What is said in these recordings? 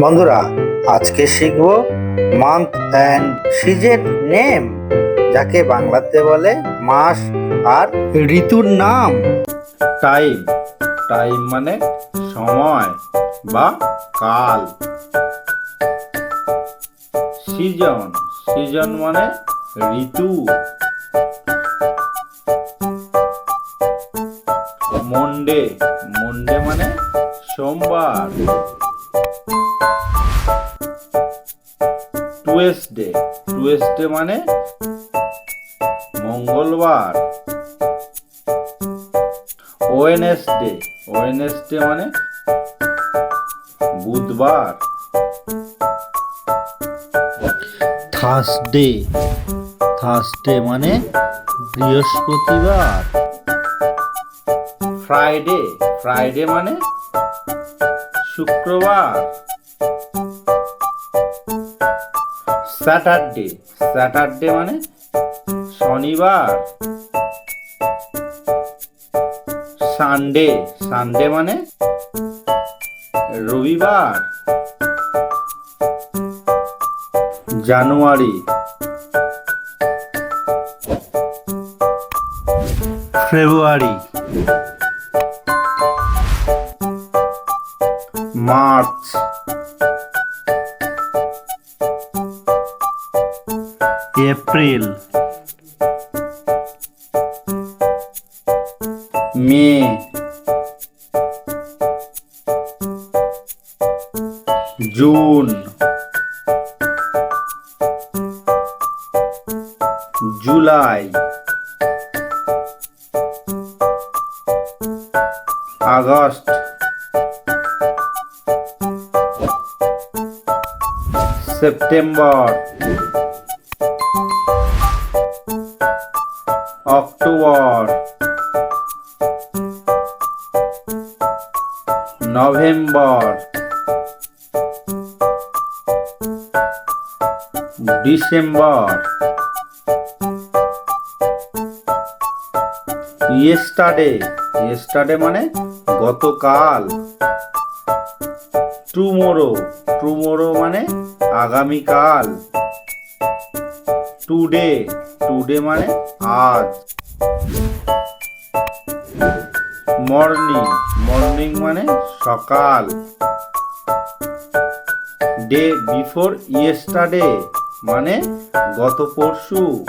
বন্ধুরা, আজকে শিখব মান্থ অ্যান্ড সিজন নেম যাকে বাংলাতে বলে মাস আর ঋতুর নাম। টাইম টাইম মানে সময় বা কাল। সিজন সিজন মানে ঋতু। মন্ডে মন্ডে মানে সোমবার। টুয়েসডে টুয়েসডে মানে মঙ্গলবার। ওয়েনেসডে ওয়েনেসডে মানে বুধবার। থার্সডে থার্সডে মানে বৃহস্পতিবার। ফ্রাইডে ফ্রাইডে মানে শুক্রবার। স্যাটারডে। স্যাটারডে মানে শনিবার। সানডে। সানডে মানে রবিবার। January. February. March. April. May. June. July. August. September. December. Yesterday yesterday মানে গতকাল। টুমোরো টুমোরো মানে আগামীকাল। টুডে টুডে মানে আজ। মর্নিং মর্নিং মানে সকাল। ডে বিফোর ইয়েস্টারডে মানে গত পরশু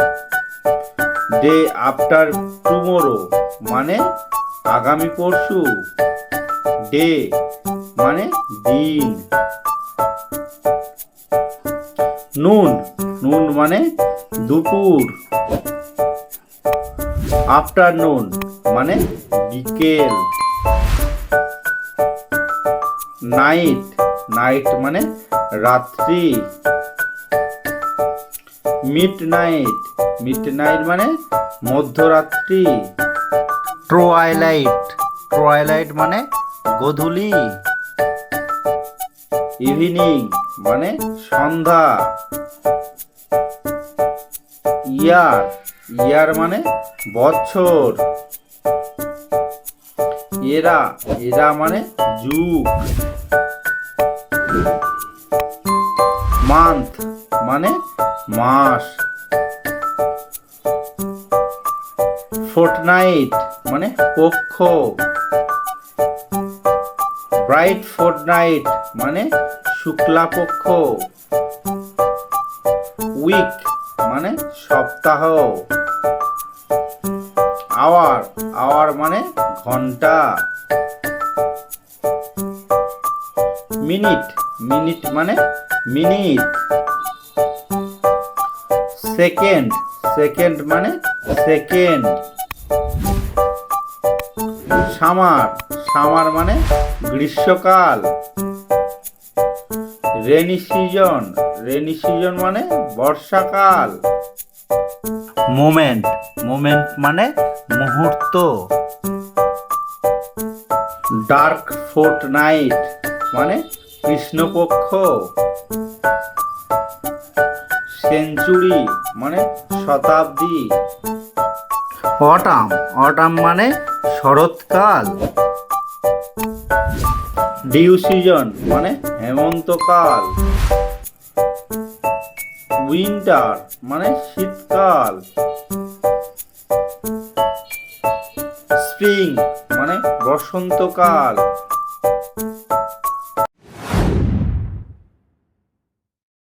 ডে আফটার টুমোরো মানে আগামী পরশু ডে মানে দিন। নুন নুন মানে দুপুর। আফটারনুন মানে বিকেল। নাইট নাইট মানে রাত্রি। মিড নাইট মিড নাইট মানে মধ্যরাত্রি। ট্রোয়াইলাইট। ট্রোয়াইলাইট মানে গোধূলি। ইভিনিং মানে সন্ধ্যা। ইয়ার। ইয়ার মানে বছর। এরা। এরা মানে যুগ। মান্থ। মানে মাস। ফোর্টনাইট মানে পক্ষ। ব্রাইট ফোর্টনাইট মানে শুক্লা পক্ষ। উইক মানে সপ্তাহ। আওয়ার আওয়ার মানে ঘণ্টা। মিনিট মিনিট মানে মিনিট সেকেন্ড সেকেন্ড মানে সেকেন্ড। সামার সামার মানে গ্রীষ্মকাল। রেনি সিজন রেনি সিজন মানে বর্ষাকাল। মোমেন্ট মোমেন্ট মানে মুহূর্ত। ডার্ক ফোর্ট নাইট মানে কৃষ্ণপক্ষ। সেঞ্চুরি মানে শতাব্দী। অটাম অটাম মানে শরৎকাল। ডিউ সিজন মানে হেমন্তকাল। উইন্টার মানে শীতকাল। স্প্রিং মানে বসন্তকাল।